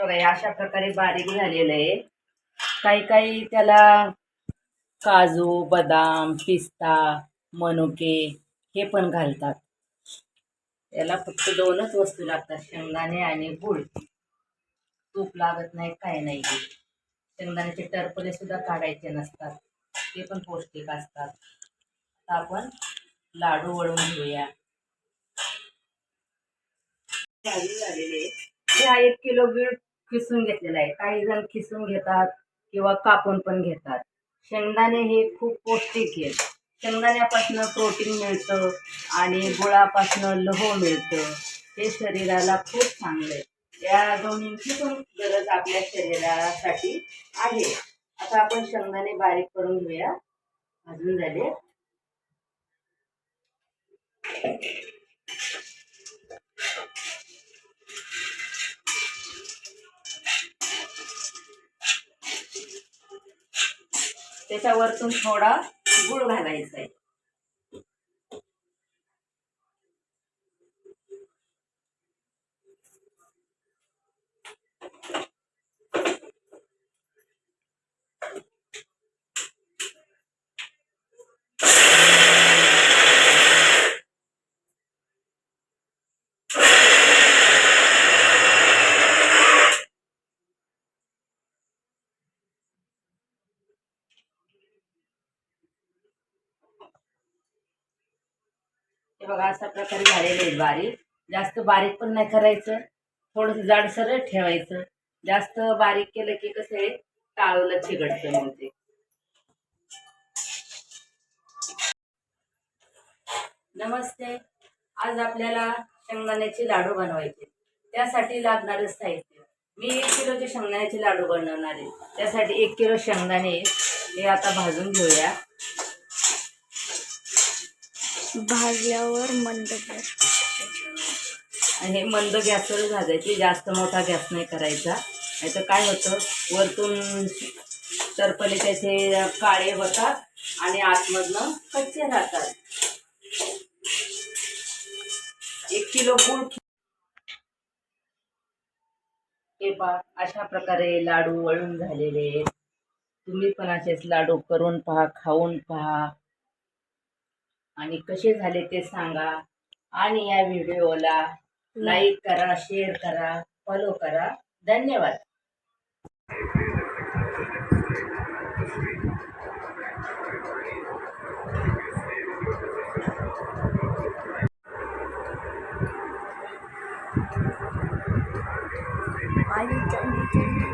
बघा अशा प्रकारे बारीक झालेलं आहे. काही काही त्याला काजू बदाम पिस्ता मनुके हे पण घालतात. याला फक्त दोनच वस्तू लागतात शेंगदाणे आणि गुळ. तूप लागत नाही काय नाही. शेंगदाण्याचे टरपले सुद्धा काढायचे नसतात. ते पण पौष्टिक असतात. आता आपण लाडू वळून घेऊया. झालेले झालेली आहे एक किलो गीळ खिसून घेतलेला आहे. काही जण खिसून घेतात किंवा कापून पण घेतात. शेंगदाणे हे खूप पौष्टिक आहे. शेंगदाण्यापासून प्रोटीन मिळतं आणि गुळापासून लोह मिळतं. हे शरीराला खूप चांगलं आहे. या दोन्हींची पण गरज आपल्या शरीरासाठी आहे. आता आपण शेंगदाणे बारीक करून घेऊया. भाजून झाले. त्याच्यावरतून थोडा गुळ घालायचा आहे. हे बघा अशा प्रकारे झालेले आहेत बारीक. जास्त बारीक पण नाही करायचं. थोडंसं जाडसर ठेवायचं. जास्त बारीक केलं की कसं आहे टाळूला चिघडतं मग ते. नमस्ते. आज आपल्याला शेंगदाण्याचे लाडू बनवायचे. त्यासाठी लागणारं साहित्य. मी एक किलोचे शेंगदाण्याचे लाडू बनवणार आहे. त्यासाठी एक किलो शेंगदाणे हे आता भाजून घेऊया. भाजल्यावर मंद गॅस आणि हे मंद गॅसवर भाजायची जास्त मोठा गॅस नाही करायचा. नाही तर काय होतं वरतून टरपले त्याचे काळे होतात आणि आतमधनं कच्चे राहतात. एक किलो गुळ हे पहा अशा प्रकारे लाडू वळून झालेले आहेत. तुम्ही पण असेच लाडू करून पहा खाऊन पहा. आणि कसे झाले ते सांगा. आणि या व्हिडिओला लाईक करा शेअर करा फॉलो करा. धन्यवाद. आणि